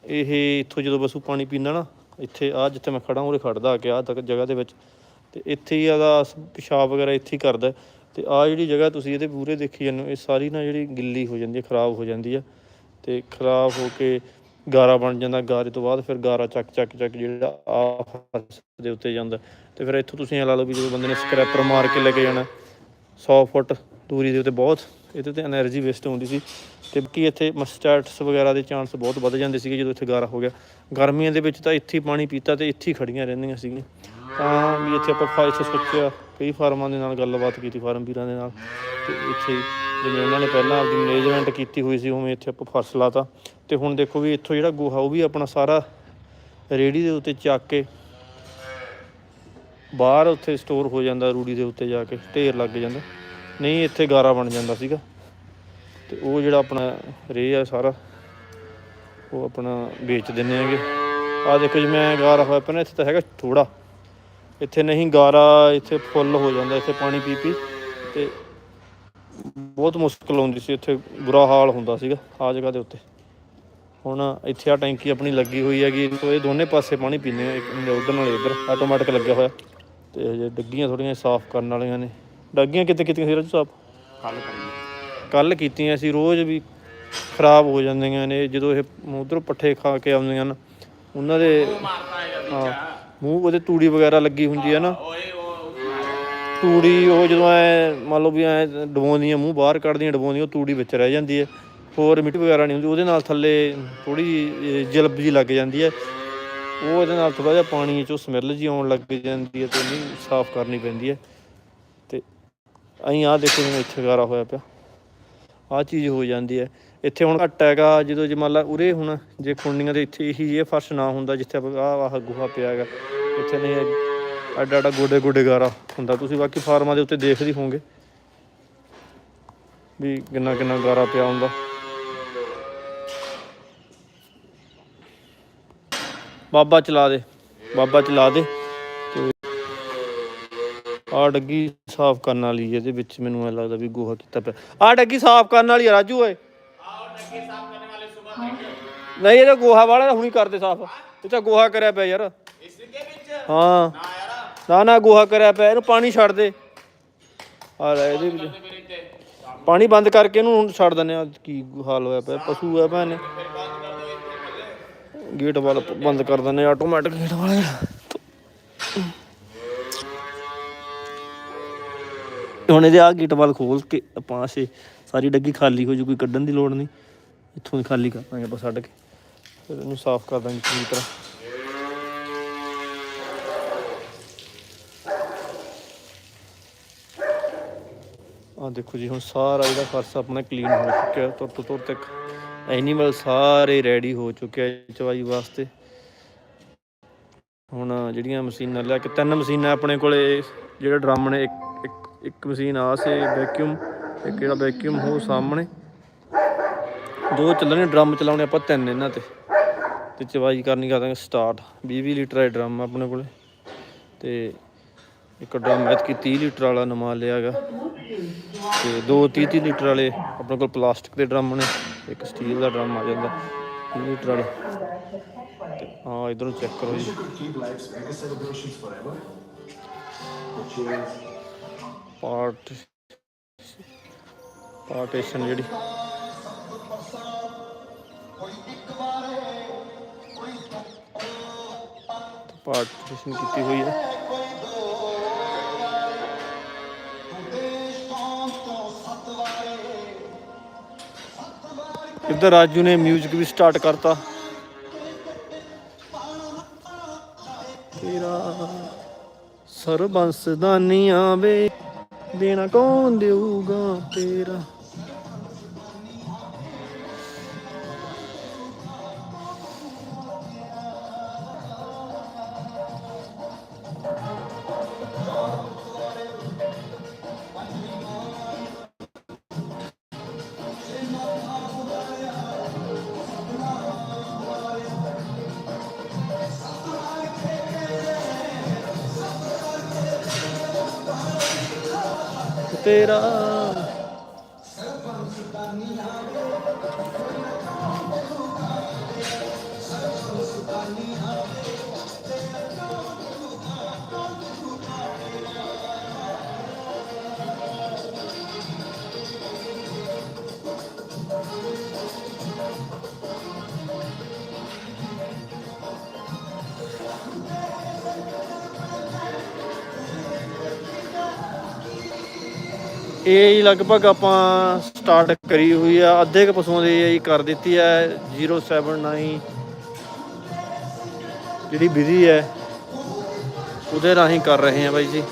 ਇਹ ਇੱਥੋਂ ਜਦੋਂ ਬਸੂ ਪਾਣੀ ਪੀਂਦਾ ਨਾ, ਇੱਥੇ ਆ ਜਿੱਥੇ ਮੈਂ ਖੜਾ ਉਰੇ ਖੜਦਾ ਆ ਕੇ ਆ ਤੱਕ ਜਗ੍ਹਾ ਦੇ ਵਿੱਚ। ਤੇ ਇੱਥੇ ਹੀ ਆਦਾ ਪਿਸ਼ਾਬ ਵਗੈਰਾ ਇੱਥੇ ਹੀ ਕਰਦਾ। ਤੇ ਆ ਜਿਹੜੀ ਜਗ੍ਹਾ ਤੁਸੀਂ ਇਹਦੇ ਪੂਰੇ ਦੇਖੀ ਜਾਂਦੇ ਹੋ, ਇਹ ਸਾਰੀ ਨਾ ਜਿਹੜੀ ਗਿੱਲੀ ਹੋ ਜਾਂਦੀ ਹੈ, ਖਰਾਬ ਹੋ ਜਾਂਦੀ ਹੈ। ਤੇ ਖਰਾਬ ਹੋ ਕੇ ਗਾਰਾ ਬਣ ਜਾਂਦਾ, ਗਾਰੇ ਤੋਂ ਬਾਅਦ ਫਿਰ ਗਾਰਾ ਚੱਕ ਚੱਕ ਚੱਕ ਜਿਹੜਾ ਆ ਫਰਸ਼ ਦੇ ਉੱਤੇ ਜਾਂਦਾ। ਤੇ ਫਿਰ ਇੱਥੋਂ ਤੁਸੀਂ ਇਹ ਲਾ ਲਓ ਵੀ ਜਦੋਂ ਬੰਦੇ ਨੇ ਸਕ੍ਰੈਪਰ ਮਾਰ ਕੇ ਲੈ ਕੇ ਜਾਣਾ 100 ਫੁੱਟ ਦੂਰੀ ਦੇ ਉੱਤੇ ਬਹੁਤ, ਇਹਦੇ ਤੇ એનર્ਜੀ ਵੇਸਟ ਹੁੰਦੀ ਸੀ। ਤੇ ਕੀ ਇੱਥੇ ਮਸਟਾਰਟਸ ਵਗੈਰਾ ਦੇ ਚਾਂਸ ਬਹੁਤ ਵੱਧ ਜਾਂਦੇ ਸੀਗੇ ਜਦੋਂ ਇੱਥੇ ਗਾਰਾ ਹੋ ਗਿਆ। ਗਰਮੀਆਂ ਦੇ ਵਿੱਚ ਤਾਂ ਇੱਥੇ ਹੀ ਪਾਣੀ ਪੀਤਾ ਤੇ ਇੱਥੇ ਹੀ ਖੜੀਆਂ ਰਹਿੰਦੀਆਂ ਸੀਗੀਆਂ। ਤਾਂ ਵੀ ਇੱਥੇ ਆਪਾਂ ਫਾਇਸ ਸੋਚਿਆ, ਕਈ ਫਾਰਮਾਂ ਦੇ ਨਾਲ ਗੱਲਬਾਤ ਕੀਤੀ, ਫਾਰਮ ਵੀਰਾਂ ਦੇ ਨਾਲ। ਤੇ ਇੱਥੇ ਜਿਵੇਂ ਉਹਨਾਂ ਨੇ ਪਹਿਲਾਂ ਆਪਣੀ ਮੈਨੇਜਮੈਂਟ ਕੀਤੀ ਹੋਈ ਸੀ, ਉਵੇਂ ਇੱਥੇ ਆਪਾਂ ਫਸਲਾ ਤਾਂ ਤੇ ਹੁਣ ਦੇਖੋ ਵੀ ਇੱਥੋਂ ਜਿਹੜਾ ਗੋਹਾ ਉਹ ਵੀ ਆਪਣਾ ਸਾਰਾ ਰੇੜੀ ਦੇ ਉੱਤੇ ਚੱਕ ਕੇ ਬਾਹਰ ਉੱਥੇ ਸਟੋਰ ਹੋ ਜਾਂਦਾ ਰੂੜੀ ਦੇ ਉੱਤੇ ਜਾ ਕੇ, ਢੇਰ ਲੱਗ ਜਾਂਦਾ। ਨਹੀਂ, ਇੱਥੇ ਗਾਰਾ ਬਣ ਜਾਂਦਾ ਸੀਗਾ। ਤੇ ਉਹ ਜਿਹੜਾ ਆਪਣਾ ਰੇ ਆ ਸਾਰਾ, ਉਹ ਆਪਣਾ ਵੇਚ ਦਿੰਨੇ ਆਗੇ ਆ ਦੇਖੋ ਜੀ, ਮੈਂ ਗਾਰਾ ਹੋਇਆ ਪਹਿਲਾਂ ਇੱਥੇ ਤਾਂ ਹੈਗਾ ਥੋੜਾ ਇੱਥੇ ਨਹੀਂ, ਗਾਰਾ ਇੱਥੇ ਫੁੱਲ ਹੋ ਜਾਂਦਾ, ਇੱਥੇ ਪਾਣੀ ਪੀ ਪੀ ਤੇ ਬਹੁਤ ਮੁਸ਼ਕਲ ਆਉਂਦੀ ਸੀ, ਇੱਥੇ ਬੁਰਾ ਹਾਲ ਹੁੰਦਾ ਸੀਗਾ ਆ ਜਗ੍ਹਾ ਦੇ ਉੱਤੇ। ਹੁਣ ਇੱਥੇ ਆ ਟੈਂਕੀ ਆਪਣੀ ਲੱਗੀ ਹੋਈ ਹੈਗੀ ਸੋ ਇਹ ਦੋਨੇ ਪਾਸੇ ਪਾਣੀ ਪੀਂਦੇ ਆ ਇੱਕ ਉਧਰ ਨਾਲ ਇਧਰ ਆਟੋਮੈਟਿਕ ਲੱਗਿਆ ਹੋਇਆ। ਤੇ ਇਹ ਡੱਗੀਆਂ ਥੋੜੀਆਂ ਸਾਫ਼ ਕਰਨ ਵਾਲੀਆਂ ਨੇ। ਡੱਗੀਆਂ ਕਿਤੇ ਕਿਤੇ ਸੀਰਜ ਸਾਹਿਬ? ਕੱਲ ਕਰੀਏ ਕੱਲ ਕੀਤੀਆਂ ਸੀ ਰੋਜ਼ ਵੀ ਖਰਾਬ ਹੋ ਜਾਂਦੀਆਂ ਨੇ। ਜਦੋਂ ਇਹ ਉਧਰ ਪੱਠੇ ਖਾ ਕੇ ਆਉਂਦੀਆਂ ਨੇ ਉਹਨਾਂ ਦੇ ਮੂੰਹ ਉਹਦੇ ਤੂੜੀ ਵਗੈਰਾ ਲੱਗੀ ਹੁੰਦੀ ਹੈ ਨਾ। ਤੂੜੀ ਉਹ ਜਦੋਂ ਐ ਮੰਨ ਲਓ ਵੀ ਐ ਡਬੋਂਦੀਆਂ ਮੂੰਹ ਬਾਹਰ ਕੱਢਦੀਆਂ ਡਬੋਂਦੀਆਂ ਤੂੜੀ ਵਿੱਚ ਰਹਿ ਜਾਂਦੀ ਹੈ। ਹੋਰ ਮਿੱਟੀ ਵਗੈਰਾ ਨਹੀਂ ਹੁੰਦੀ, ਉਹਦੇ ਨਾਲ ਥੱਲੇ ਥੋੜੀ ਜਲਬ ਜੀ ਲੱਗ ਜਾਂਦੀ ਹੈ। ਉਹ ਉਹਦੇ ਨਾਲ ਥੋੜਾ ਜਿਹਾ ਪਾਣੀ ਚੋਂ ਸਮੈਲ ਜੀ ਆਉਣ ਲੱਗ ਜਾਂਦੀ ਹੈ ਤੇ ਨਹੀਂ ਸਾਫ਼ ਕਰਨੀ ਪੈਂਦੀ ਹੈ। ਤੇ ਅਹੀਂ ਆ ਦੇਖੋ ਜਿਵੇਂ ਇੱਥੇ ਗਾਰਾ ਹੋਇਆ ਪਿਆ। ਆ ਚੀਜ਼ ਹੋ ਜਾਂਦੀ ਹੈ। ਇੱਥੇ ਹੁਣ ਘੱਟ ਹੈਗਾ, ਜਦੋਂ ਜੇ ਮੰਨ ਲਾ ਉਰੇ ਹੁਣ ਜੇ ਖੁੰਡੀਆਂ ਦੇ ਇੱਥੇ ਇਹੀ ਇਹ ਫਰਸ਼ ਨਾ ਹੁੰਦਾ ਜਿੱਥੇ ਆ ਆਹ ਗੁਹਾ ਪਿਆ ਹੈਗਾ, ਇੱਥੇ ਨਹੀਂ ਅੱਡਾ ਅੱਡਾ ਗੋਡੇ ਗੋਡੇ ਗਾਰਾ ਹੁੰਦਾ। ਤੁਸੀਂ ਬਾਕੀ ਫਾਰਮਾਂ ਦੇ ਉੱਤੇ ਦੇਖਦੇ ਹੋਵੋਗੇ ਵੀ ਕਿੰਨਾ ਕਿੰਨਾ ਗਾਰਾ ਪਿਆ ਹੁੰਦਾ। ਬਾਬਾ ਚਲਾ ਦੇ, ਬਾਬਾ ਚਲਾ ਦੇ। ਤੇ ਆ ਡੱਗੀ ਸਾਫ਼ ਕਰਨ ਵਾਲੀ ਇਹਦੇ ਵਿੱਚ ਮੈਨੂੰ ਐ ਲੱਗਦਾ ਵੀ ਗੋਹਾ ਕੀਤਾ ਪਿਆ। ਆ ਡੱਗੀ ਸਾਫ਼ ਕਰਨ ਵਾਲੀ ਆ, ਰਾਜੂ ਓਏ। ਨਹੀਂ, ਇਹਦਾ ਗੋਹਾ ਵਾਲਾ ਹੁਣੀ ਕਰਦੇ ਸਾਫ਼। ਇਹ ਤਾਂ ਗੋਹਾ ਕਰਿਆ ਪਿਆ ਯਾਰ। ਹਾਂ। ਨਾ ਨਾ, ਗੋਹਾ ਕਰਿਆ ਪਿਆ, ਇਹਨੂੰ ਪਾਣੀ ਛੱਡ ਦੇ। ਆ ਲੈ, ਇਹਦੇ ਵਿੱਚ। ਪਾਣੀ ਬੰਦ ਕਰਕੇ ਇਹਨੂੰ ਹੁਣ ਛੱਡ ਦਿੰਦੇ ਆ, ਕੀ ਹਾਲ ਹੋਇਆ ਪਿਆ, ਪਸ਼ੂ ਆ ਭੈਣੇ। ਗੇਟ ਵਾਲਾ ਬੰਦ ਕਰ ਦਿੰਦੇ ਆਟੋਮੈਟਿਕ ਗੇਟ ਵਾਲਾ ਹੁਣ ਇਹਦੇ ਆ ਗੇਟ ਵਾਲ ਖੋਲ ਕੇ ਆਪਾਂ ਸੇ ਸਾਰੀ ਡੱਗੀ ਖਾਲੀ ਹੋ ਜੂ, ਕੋਈ ਕੱਢਣ ਦੀ ਲੋੜ ਨਹੀਂ। ਇੱਥੋਂ ਹੀ ਖਾਲੀ ਕਰ ਦਾਂਗੇ ਆਪਾਂ ਛੱਡ ਕੇ। ਫਿਰ ਇਹਨੂੰ ਸਾਫ਼ ਕਰ ਦਾਂਗੇ ਚੰਗੀ ਤਰ੍ਹਾਂ। ਆ ਦੇਖੋ ਜੀ, ਹੁਣ ਸਾਰਾ ਇਹਦਾ ਫਰਸ਼ ਆਪਣਾ ਕਲੀਨ ਹੋ ਚੁੱਕਿਆ ਤੁਰ ਤੋਂ ਤੁਰ ਤੱਕ। ਐਨੀਮਲ ਸਾਰੇ ਰੈਡੀ ਹੋ ਚੁੱਕੇ ਆ ਚਵਾਈ ਵਾਸਤੇ। ਹੁਣ ਜਿਹੜੀਆਂ ਮਸ਼ੀਨਾਂ, ਲੈ ਕੇ ਤਿੰਨ ਮਸ਼ੀਨਾਂ ਆਪਣੇ ਕੋਲੇ, ਜਿਹੜੇ ਡਰਮ ਨੇ, ਇੱਕ ਇੱਕ ਇੱਕ ਮਸ਼ੀਨ ਆ ਸੇ ਵੈਕਿਊਮ ਇੱਕ ਜਿਹੜਾ ਵੈਕਿਊਮ ਹੋ ਸਾਹਮਣੇ। ਦੋ ਚੱਲਣੇ ਡਰਮ ਚਲਾਉਣੇ ਆਪਾਂ ਤਿੰਨ ਇਹਨਾਂ ਤੇ। ਤੇ ਚਵਾਈ ਕਰਨੀ ਕਰ ਦਾਂਗੇ ਸਟਾਰਟ 20 20 ਲੀਟਰ ਦਾ ਡਰਮ ਆਪਣੇ ਕੋਲੇ। ਤੇ ਇੱਕ ਡਰਮ ਐਤਕੀ 30 ਲੀਟਰ ਵਾਲਾ ਨਵਾਂ ਲਿਆ ਗਾ ਤੇ ਦੋ 30 30 ਲੀਟਰ ਵਾਲੇ ਆਪਣੇ ਕੋਲ ਪਲਾਸਟਿਕ ਦੇ ਡਰਮ ਨੇ। ਇੱਕ ਸਟੀਲ ਦਾ ਡਰਮ ਆ ਜਾਂਦਾ 30 ਤੇ ਹਾਂ, ਇਧਰੋਂ ਚੈੱਕ ਕਰੋ ਜੀ। ਪਾਰਟ, ਪਾਰਟੀਸ਼ਨ ਜਿਹੜੀ। ਪਾਰਟੀਸ਼ਨ ਕੀਤੀ ਹੋਈ ਹੈ। ਇੱਧਰ ਰਾਜੂ ਨੇ 뮤직 ਵੀ ਸਟਾਰਟ ਕਰਤਾ। ਤੇਰਾ ਸਰਬੰਸ ਦਾਨੀਆਂ ਵੇ, ਦੇਣਾ ਕੌਣ ਦੇਊਗਾ ਤੇਰਾ? ਇਹ ਜੀ ਲਗਭਗ ਆਪਾਂ ਸਟਾਰਟ ਕਰੀ ਹੋਈ ਆ, ਅੱਧੇ ਕ ਪਸ਼ੂਆਂ ਦੀ ਇਹ ਕਰ ਦਿੱਤੀ ਹੈ 079 ਜਿਹੜੀ ਵਿਧੀ ਹੈ, ਉਹਦੇ ਰਾਹੀਂ ਕਰ ਰਹੇ ਆ ਬਾਈ ਜੀ।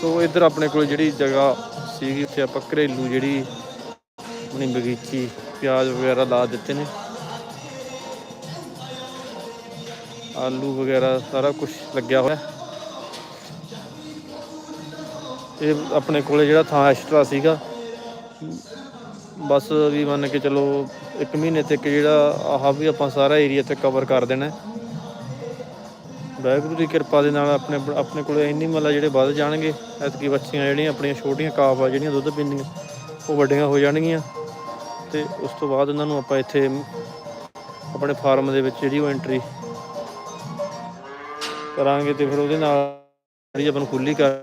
ਸੋ ਇੱਧਰ ਆਪਣੇ ਕੋਲ ਜਿਹੜੀ ਜਗ੍ਹਾ ਸੀਗੀ, ਉੱਥੇ ਆਪਾਂ ਘਰੇਲੂ ਜਿਹੜੀ ਆਪਣੀ ਬਗੀਚੀ, ਪਿਆਜ਼ ਵਗੈਰਾ ਲਾ ਦਿੱਤੇ ਨੇ। ਆਲੂ ਵਗੈਰਾ ਸਾਰਾ ਕੁਝ ਲੱਗਿਆ ਹੋਇਆ। ਇਹ ਆਪਣੇ ਕੋਲੇ ਜਿਹੜਾ ਥਾਂ ਐਕਸਟਰਾ ਸੀਗਾ, ਬਸ ਵੀ ਮੰਨ ਕੇ ਚਲੋ ਇੱਕ ਮਹੀਨੇ ਤੱਕ ਜਿਹੜਾ ਆਹ ਵੀ ਆਪਾਂ ਸਾਰਾ ਏਰੀਆ ਤੇ ਕਵਰ ਕਰ ਦੇਣਾ ਵਾਹਿਗੁਰੂ ਦੀ ਕਿਰਪਾ ਦੇ ਨਾਲ ਆਪਣੇ ਆਪਣੇ ਕੋਲੇ ਇੰਨੀ ਮੱਲਾ ਜਿਹੜੇ ਵੱਧ ਜਾਣਗੇ, ਐਤਕੀ ਬੱਚੀਆਂ ਜਿਹੜੀਆਂ ਆਪਣੀਆਂ ਛੋਟੀਆਂ ਕਾਫ ਆ ਜਿਹੜੀਆਂ ਦੁੱਧ ਪੀਂਦੀਆਂ, ਉਹ ਵੱਡੀਆਂ ਹੋ ਜਾਣਗੀਆਂ। ਤੇ ਉਸ ਤੋਂ ਬਾਅਦ ਉਹਨਾਂ ਨੂੰ ਆਪਾਂ ਇੱਥੇ ਆਪਣੇ ਫਾਰਮ ਦੇ ਵਿੱਚ ਜਿਹੜੀ ਉਹ ਐਂਟਰੀ ਕਰਾਂਗੇ ਤੇ ਫਿਰ ਉਹਦੇ ਨਾਲ ਜਿਹੜੀ ਆਪਾਂ ਨੂੰ ਖੁੱਲੀ ਕਰ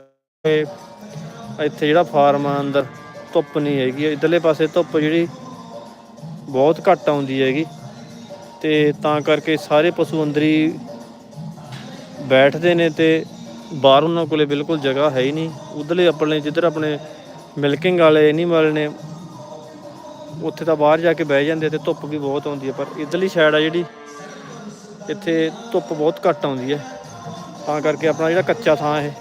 ਇੱਥੇ ਜਿਹੜਾ ਫਾਰਮ ਆ ਅੰਦਰ, ਧੁੱਪ ਨਹੀਂ ਹੈਗੀ। ਇਧਰਲੇ ਪਾਸੇ ਧੁੱਪ ਜਿਹੜੀ ਬਹੁਤ ਘੱਟ ਆਉਂਦੀ ਹੈਗੀ। ਤੇ ਤਾਂ ਕਰਕੇ ਸਾਰੇ ਪਸ਼ੂ ਅੰਦਰ ਹੀ ਬੈਠਦੇ ਨੇ ਤੇ ਬਾਹਰ ਉਹਨਾਂ ਕੋਲੇ ਬਿਲਕੁਲ ਜਗ੍ਹਾ ਹੈ ਹੀ ਨਹੀਂ। ਉਧਰਲੇ ਆਪਣੇ, ਜਿੱਧਰ ਆਪਣੇ ਮਿਲਕਿੰਗ ਵਾਲੇ ਐਨੀਮਲ ਨੇ, ਉੱਥੇ ਤਾਂ ਬਾਹਰ ਜਾ ਕੇ ਬਹਿ ਜਾਂਦੇ ਤੇ ਧੁੱਪ ਵੀ ਬਹੁਤ ਆਉਂਦੀ ਹੈ। ਪਰ ਇਧਰਲੀ ਸਾਈਡ ਆ ਜਿਹੜੀ, ਇੱਥੇ ਧੁੱਪ ਬਹੁਤ ਘੱਟ ਆਉਂਦੀ ਹੈ। ਤਾਂ ਕਰਕੇ ਆਪਣਾ ਜਿਹੜਾ ਕੱਚਾ ਥਾਂ ਇਹ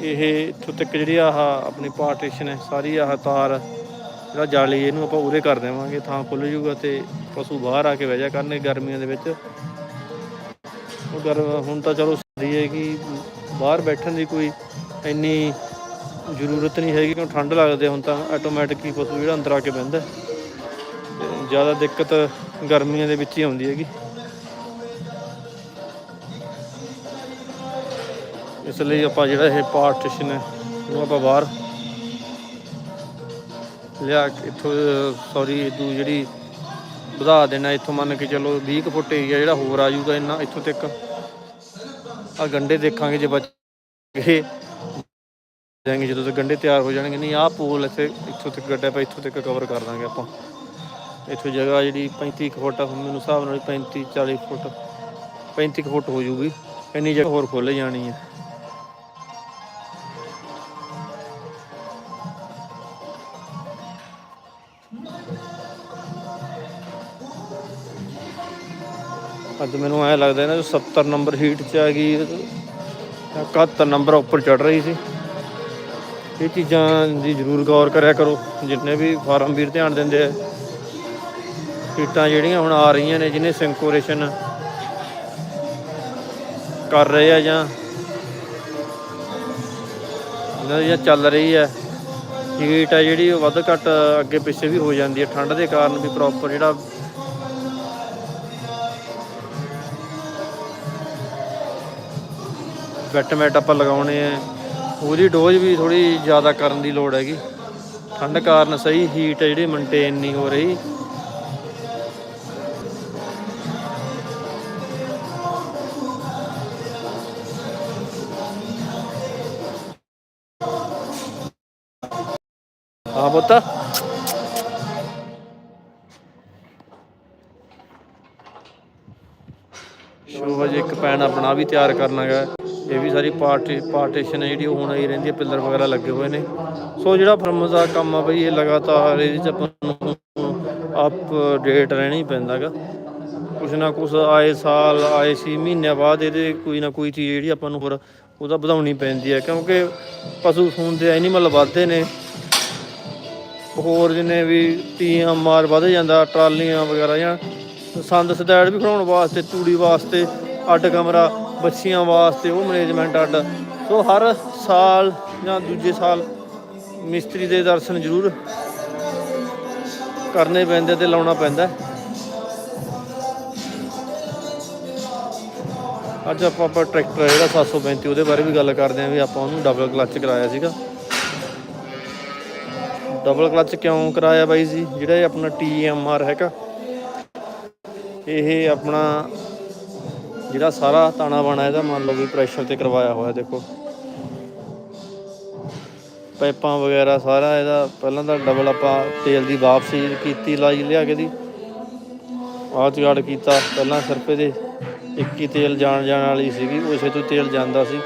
ਇਹ ਇੱਥੋਂ ਤੱਕ ਜਿਹੜੀ ਆਹ ਆਪਣੀ ਪਾਰਟੀਸ਼ਨ ਹੈ, ਸਾਰੀ ਆਹ ਤਾਰ, ਜਿਹੜਾ ਜਾਲੀ, ਇਹਨੂੰ ਆਪਾਂ ਉਰੇ ਕਰ ਦੇਵਾਂਗੇ, ਥਾਂ ਖੁੱਲ ਜੂਗਾ ਤੇ ਪਸ਼ੂ ਬਾਹਰ ਆ ਕੇ ਬਹਿ ਜਾ ਕਰਨਗੇ ਗਰਮੀਆਂ ਦੇ ਵਿੱਚ। ਉਹ ਗਰ, ਹੁਣ ਤਾਂ ਚਲੋ ਸਹੀ ਹੈ ਕਿ ਬਾਹਰ ਬੈਠਣ ਦੀ ਕੋਈ ਇੰਨੀ ਜ਼ਰੂਰਤ ਨਹੀਂ ਹੈਗੀ, ਕਿਉਂ ਠੰਡ ਲੱਗਦੀ ਹੁਣ ਤਾਂ ਆਟੋਮੈਟਿਕ ਹੀ ਪਸ਼ੂ ਜਿਹੜਾ ਅੰਦਰ ਆ ਕੇ ਬਹਿੰਦਾ ਤੇ ਜ਼ਿਆਦਾ ਦਿੱਕਤ ਗਰਮੀਆਂ ਦੇ ਵਿੱਚ ਹੀ ਆਉਂਦੀ ਹੈਗੀ। ਇਸ ਲਈ ਆਪਾਂ ਜਿਹੜਾ ਇਹ ਪਾਰਟੀਸ਼ਨ ਹੈ ਉਹ ਆਪਾਂ ਬਾਹਰ ਲਿਆ ਇੱਥੋਂ ਸੌਰੀ ਇਦੂ ਜਿਹੜੀ ਵਧਾ ਦੇਣਾ, ਇੱਥੋਂ ਮੰਨ ਕੇ ਚਲੋ 20 ਕੁ ਫੁੱਟ ਏਰੀਆ ਜਿਹੜਾ ਹੋਰ ਆ ਜਾਊਗਾ ਇੰਨਾ ਇੱਥੋਂ ਤੱਕ। ਆ ਗੰਡੇ ਦੇਖਾਂਗੇ ਜੇ ਬਚ ਗਏ। ਜਦੋਂ ਤੱਕ ਗੰਡੇ ਤਿਆਰ ਹੋ ਜਾਣਗੇ। ਨਹੀਂ, ਆਹ ਪੋਲ ਇੱਥੇ, ਇੱਥੋਂ ਤੱਕ ਗੱਡਾ ਪਾ ਇੱਥੋਂ ਤੱਕ ਕਵਰ ਕਰ ਦਾਂਗੇ ਆਪਾਂ। ਇੱਥੋਂ ਜਗ੍ਹਾ ਜਿਹੜੀ 35 ਕੁ ਫੁੱਟ ਮੈਨੂੰ ਹਿਸਾਬ ਨਾਲ 35 40 ਫੁੱਟ 35 ਕੁ ਫੁੱਟ ਹੋ ਜੂਗੀ ਇੰਨੀ ਜਗ੍ਹਾ ਹੋਰ ਖੁੱਲ ਜਾਣੀ ਹੈ। ਅੱਜ ਮੈਨੂੰ ਐ ਲੱਗਦਾ ਨਾ 70 ਨੰਬਰ ਹੀਟ ਚ ਆ ਗਈ 71 ਨੰਬਰ ਉੱਪਰ ਚੜ ਰਹੀ ਸੀ। ਇਹ ਚੀਜ਼ਾਂ ਦੀ ਜ਼ਰੂਰ ਗੌਰ ਕਰਿਆ ਕਰੋ, ਜਿੰਨੇ ਵੀ ਫਾਰਮ ਵੀਰ ਧਿਆਨ ਦਿੰਦੇ ਆ। ਹੀਟਾਂ ਜਿਹੜੀਆਂ ਹੁਣ ਆ ਰਹੀਆਂ ਨੇ ਜਿਹਨੇ ਸਿੰਕੋਰੇਸ਼ਨ ਕਰ ਰਹੇ ਆ ਜਾਂ ਇਹਨਾਂ ਦੀ ਚੱਲ ਰਹੀ ਹੈ ਹੀਟ ਆ ਜਿਹੜੀ ਉਹ ਵੱਧ ਘੱਟ ਅੱਗੇ ਪਿੱਛੇ ਵੀ ਹੋ ਜਾਂਦੀ ਹੈ ਠੰਡ ਦੇ ਕਾਰਨ ਵੀ ਪ੍ਰੋਪਰ ਜਿਹੜਾ ਵੈਟਮੈਟ ਆਪਾਂ ਲਗਾਉਣੇ ਆ। ਉਹਦੀ ਡੋਜ਼ ਵੀ ਥੋੜੀ ਜ਼ਿਆਦਾ ਕਰਨ ਦੀ ਲੋੜ ਹੈਗੀ। ਠੰਡ ਕਾਰਨ ਸਹੀ ਹੀਟ ਜਿਹੜੀ ਮੇਨਟੇਨ ਨਹੀਂ ਹੋ ਰਹੀ। ਆ ਬੋਤਾ ਸ਼ੋ ਜੀ, ਇੱਕ ਪੈਨ ਆਪਣਾ ਵੀ ਤਿਆਰ ਕਰਨਾ ਹੈਗਾ ਇਹ ਵੀ ਸਾਰੀ ਪਾਰਟੀ ਪਾਰਟੀਸ਼ਨ ਹੈ ਜਿਹੜੀ ਉਹ ਹੁਣ ਆਈ ਰਹਿੰਦੀ ਹੈ, ਪਿੱਲਰ ਵਗੈਰਾ ਲੱਗੇ ਹੋਏ ਨੇ। ਸੋ ਜਿਹੜਾ ਫਰਮ ਦਾ ਕੰਮ ਆ ਬਈ, ਇਹ ਲਗਾਤਾਰ ਇਹਦੇ ਚ ਆਪਾਂ ਨੂੰ ਅਪਡੇਟ ਰਹਿਣਾ ਹੀ ਪੈਂਦਾ ਕੁਛ ਨਾ ਕੁਛ ਆਏ ਸਾਲ, ਆਏ ਸੀ ਮਹੀਨਿਆਂ ਬਾਅਦ ਇਹਦੇ ਕੋਈ ਨਾ ਕੋਈ ਚੀਜ਼ ਜਿਹੜੀ ਆਪਾਂ ਨੂੰ ਹੋਰ ਉਹਦਾ ਵਧਾਉਣੀ ਪੈਂਦੀ ਹੈ, ਕਿਉਂਕਿ ਪਸ਼ੂ ਸੂਣ ਦੇ ਐਨੀਮਲ ਵੱਧਦੇ ਨੇ। ਹੋਰ ਜਿੰਨੇ ਵੀ ਟੀਆਂ ਮਾਰ ਵੱਧ ਜਾਂਦਾ, ਟਰਾਲੀਆਂ ਵਗੈਰਾ ਜਾਂ ਸੰਦ ਸਦੈੜ ਵੀ ਖੜਾਉਣ ਵਾਸਤੇ, ਤੂੜੀ ਵਾਸਤੇ, ਅੱਡ ਕਮਰਾ ਬੱਚੀਆਂ ਵਾਸਤੇ ਉਹ ਮੈਨੇਜਮੈਂਟ ਅੱਡ। ਸੋ ਹਰ ਸਾਲ ਜਾਂ ਦੂਜੇ ਸਾਲ ਮਿਸਤਰੀ ਦੇ ਦਰਸ਼ਨ ਜ਼ਰੂਰ ਕਰਨੇ ਪੈਂਦੇ ਤੇ ਲਾਉਣਾ ਪੈਂਦਾ। ਅੱਜ ਆਪਾਂ ਆਪਾਂ ਟਰੈਕਟਰ ਹੈ ਜਿਹੜਾ 735 ਉਹਦੇ ਬਾਰੇ ਵੀ ਗੱਲ ਕਰਦੇ ਆਂ ਵੀ ਆਪਾਂ ਉਹਨੂੰ ਡਬਲ ਕਲੱਚ ਕਰਾਇਆ ਸੀਗਾ। ਡਬਲ ਕਲੱਚ ਕਿਉਂ ਕਰਾਇਆ ਬਾਈ ਜੀ? ਜਿਹੜਾ ਇਹ ਆਪਣਾ TMR ਹੈਗਾ। ਇਹ ਆਪਣਾ ਜਿਹੜਾ ਸਾਰਾ ਤਾਣਾ ਬਾਣਾ ਇਹਦਾ ਮੰਨ ਲਓ ਵੀ ਪ੍ਰੈਸ਼ਰ ਤੇ ਕਰਵਾਇਆ ਹੋਇਆ, ਦੇਖੋ। ਪਾਈਪਾਂ ਵਗੈਰਾ ਸਾਰਾ ਇਹਦਾ, ਪਹਿਲਾਂ ਤਾਂ ਡਬਲ ਆਪਾਂ ਤੇਲ ਦੀ ਵਾਪਸੀ ਕੀਤੀ, ਲਾਈ ਲਿਆ ਕੇ ਦੀ। ਆਹ ਜੁਗਾੜ ਕੀਤਾ, ਪਹਿਲਾਂ ਸਿਰਫ ਇਹਦੇ ਇੱਕ ਹੀ ਤੇਲ ਜਾਣ ਜਾਣ ਵਾਲੀ ਸੀਗੀ, ਉਸੇ ਤੋਂ ਹੀ ਤੇਲ ਜਾਂਦਾ ਸੀ,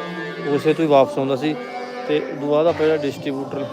ਉਸੇ ਤੋਂ ਹੀ ਵਾਪਸ ਆਉਂਦਾ ਸੀ। ਤੇ ਉਦੋਂ ਬਾਅਦ ਆਪਾਂ ਜਿਹੜਾ ਡਿਸਟ੍ਰੀਬਿਊਟਰ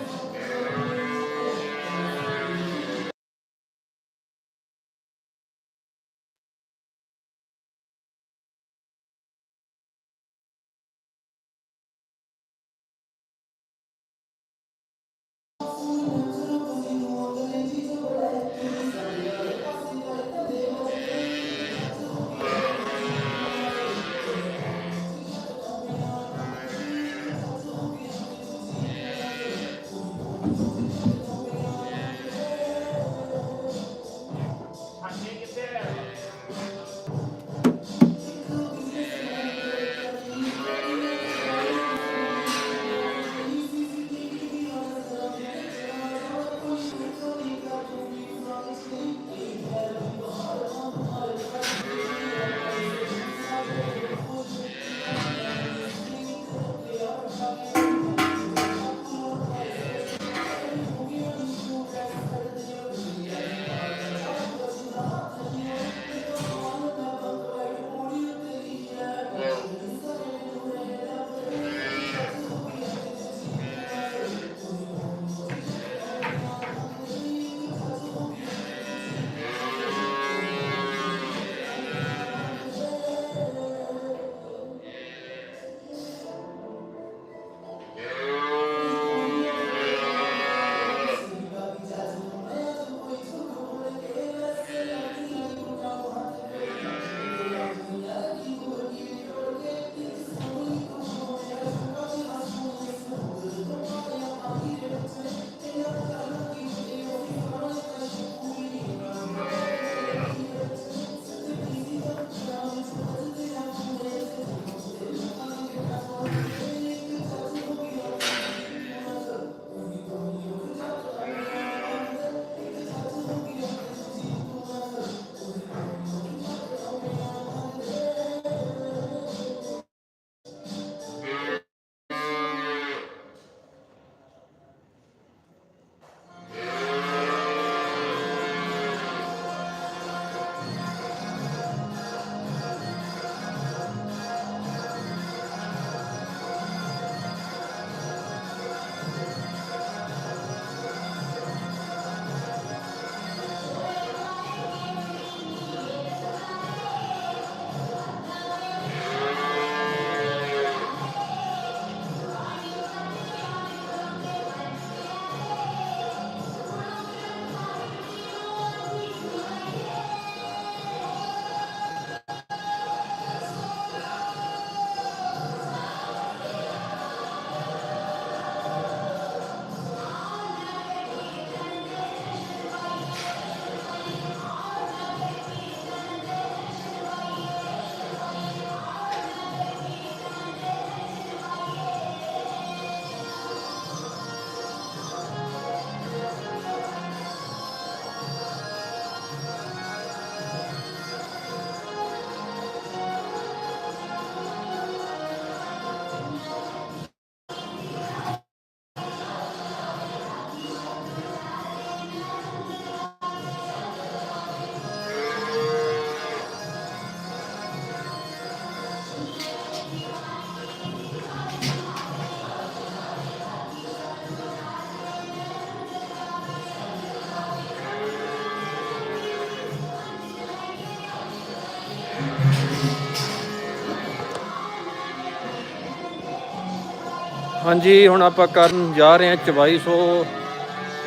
ਹਾਂਜੀ, ਹੁਣ ਆਪਾਂ ਕਰਨ ਜਾ ਰਹੇ ਹਾਂ 2400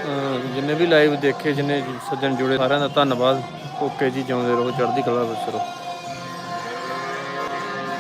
ਅਹ, ਜਿੰਨੇ ਵੀ ਲਾਈਵ ਦੇਖੇ, ਜਿੰਨੇ ਸੱਜਣ ਜੁੜੇ, ਸਾਰਿਆਂ ਦਾ ਧੰਨਵਾਦ। ਓਕੇ ਜੀ, ਜਿਉਂਦੇ ਰਹੋ, ਚੜ੍ਹਦੀ ਕਲਾ ਵਿੱਚ ਰਹੋ।